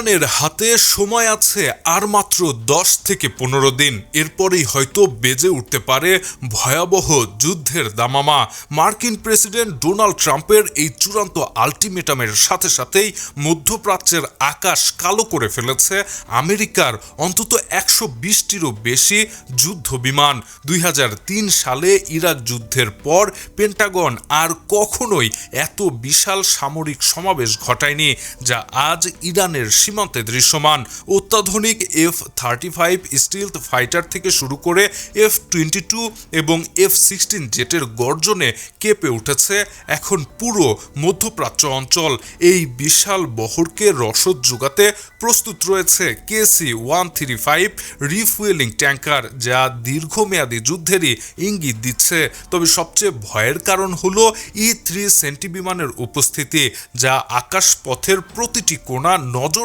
ইরানের হাতে সময় আছে আর মাত্র দশ থেকে পনেরো দিন। এরপরেই হয়তো বেজে উঠতে পারে ভয়াবহ যুদ্ধের দামামা। মার্কিন প্রেসিডেন্ট ডোনাল্ড ট্রাম্পের এই চূড়ান্ত আলটিমেটামের সাথে সাথেই মধ্যপ্রাচ্যের আকাশ কালো করে ফেলেছে আমেরিকার অন্তত একশো বিশটিরও বেশি যুদ্ধ বিমান। দুই হাজার তিন সালে ইরাক যুদ্ধের পর পেন্টাগন আর কখনোই এত বিশাল সামরিক সমাবেশ ঘটায়নি, যা আজ ইরানের সীমান্তে দৃশ্যমান। অত্যাধুনিক F thirty five stealth fighter থেকে শুরু করে এফ টোয়েন্টি টু এবং এফ সিক্সটিন জেটের গর্জনে কেঁপে উঠেছে এখন পুরো মধ্যপ্রাচ্য অঞ্চল। এই বিশাল বহরকে রসদ যোগাতে প্রস্তুত রয়েছে KC one three five refuelling tanker যা দীর্ঘমেয়াদী যুদ্ধেরই ইঙ্গিত দিচ্ছে। তবে সবচেয়ে ভয়ের কারণ হল ই থ্রি সেন্টি বিমানের উপস্থিতি, যা আকাশপথের প্রতিটি কোণা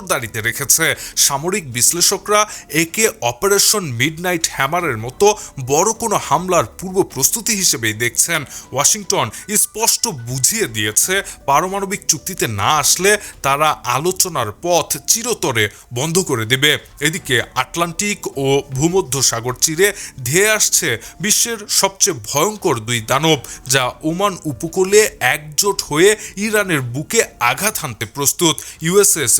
নজরদারিতে রেখেছে সামরিক বিশ্লেষকরা। একে অপারেশন মিডনাইট হ্যামারের মতো বড় কোনো হামলার পূর্ব প্রস্তুতি হিসেবেই দেখছেন। ওয়াশিংটন স্পষ্ট বুঝিয়ে দিয়েছে, পারমাণবিক চুক্তিতে না আসলে তারা আলোচনার পথ চিরতরে বন্ধ করে দেবে। এদিকে আটলান্টিক ও ভূমধ্য সাগর চিরে ধেয়ে আসছে বিশ্বের সবচেয়ে ভয়ঙ্কর দুই দানব, যা ওমান উপকূলে একজোট হয়ে ইরানের বুকে আঘাত হানতে প্রস্তুত। ইউএসএস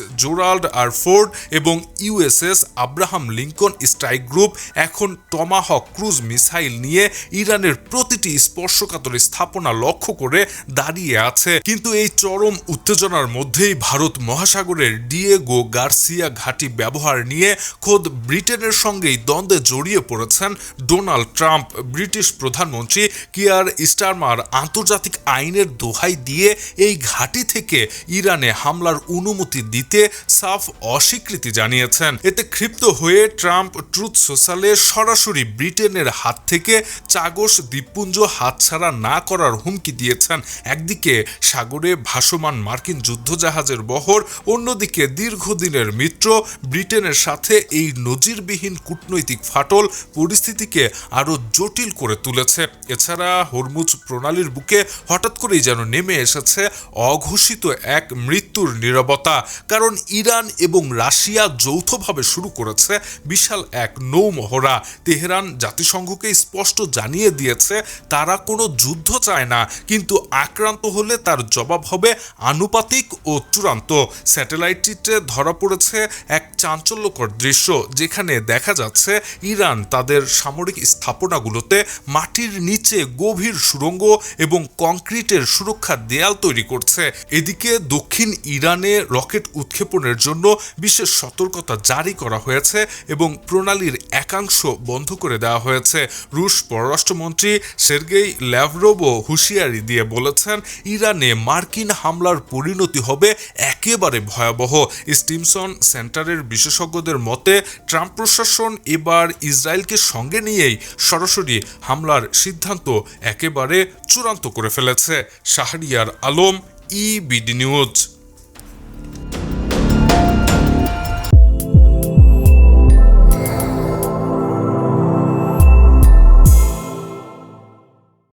জোরাল্ড আর ফোর্ড এবং USS Abraham Lincoln strike group এখন টমাহক ক্রুজ মিসাইল নিয়ে ইরানের প্রতিটি স্পর্শকাতর স্থাপনা লক্ষ্য করে দাঁড়িয়ে আছে। কিন্তু এই চরম উত্তেজনার মধ্যেই ভারত মহাসাগরের ডিয়েগো গার্সিয়া ঘাঁটি ব্যবহার নিয়ে খোদ ব্রিটেনের সঙ্গেই দ্বন্দ্বে জড়িয়ে পড়েছেন ডোনাল্ড ট্রাম্প। ব্রিটিশ প্রধানমন্ত্রী কিয়ার স্টারমার আন্তর্জাতিক আইনের দোহাই দিয়ে এই ঘাঁটি থেকে ইরানে হামলার অনুমতি দিতে সাফ অস্বীকৃতি জানিয়েছেন। এতে ক্ষিপ্ত হয়ে ট্রাম্প ট্রুথ সোশ্যালে সরাসরি ব্রিটেনের হাত থেকে চাগস দ্বীপপুঞ্জ হাতছাড়া না করার হুমকি দিয়েছেন একদিকে সাগরে ভাসমান মার্কিন যুদ্ধজাহাজের বহর, অন্যদিকে দীর্ঘদিনের মিত্র ব্রিটেনের সাথে এই নজিরবিহীন কূটনৈতিক ফাটল পরিস্থিতিকে আরও জটিল করে তুলেছে। এছাড়া হরমুজ প্রণালীর বুকে হঠাৎ করেই যেন নেমে এসেছে অঘোষিত এক মৃত্যুর নিরবতা, কারণ ইরান এবং রাশিয়া যৌথভাবে শুরু করেছে বিশাল এক নৌমহড়া। তেহরান জাতিসংঘকে স্পষ্ট জানিয়ে দিয়েছে তারা কোনো যুদ্ধ চায় না, কিন্তু আক্রান্ত হলে তার জবাব হবে আনুপাতিক ও চূড়ান্ত। স্যাটেলাইট চিত্রে ধরা পড়েছে এক চাঞ্চল্যকর দৃশ্য, যেখানে দেখা যাচ্ছে ইরান তাদের সামরিক স্থাপনাগুলোতে মাটির নিচে গভীর সুড়ঙ্গ এবং কংক্রিটের সুরক্ষা দেয়াল তৈরি করছে। এদিকে দক্ষিণ ইরানে রকেট উৎক্ষেপণের জন্য বিশেষ সতর্কতা জারি করা হয়েছে এবং প্রণালীর একাংশ বন্ধ করে দেওয়া হয়েছে। রুশ পররাষ্ট্রমন্ত্রী সের্গেই ল্যাভরোভও হুঁশিয়ারি দিয়ে বলেছেন, ইরানে মার্কিন হামলার পরিণতি হবে একেবারে ভয়াবহ। স্টিমসন সেন্টারের বিশেষজ্ঞদের মতে, ট্রাম্প প্রশাসন এবার ইসরায়েলকে সঙ্গে নিয়েই সরাসরি হামলার সিদ্ধান্ত একেবারে চূড়ান্ত করে ফেলেছে। Shahriar Alam EBD news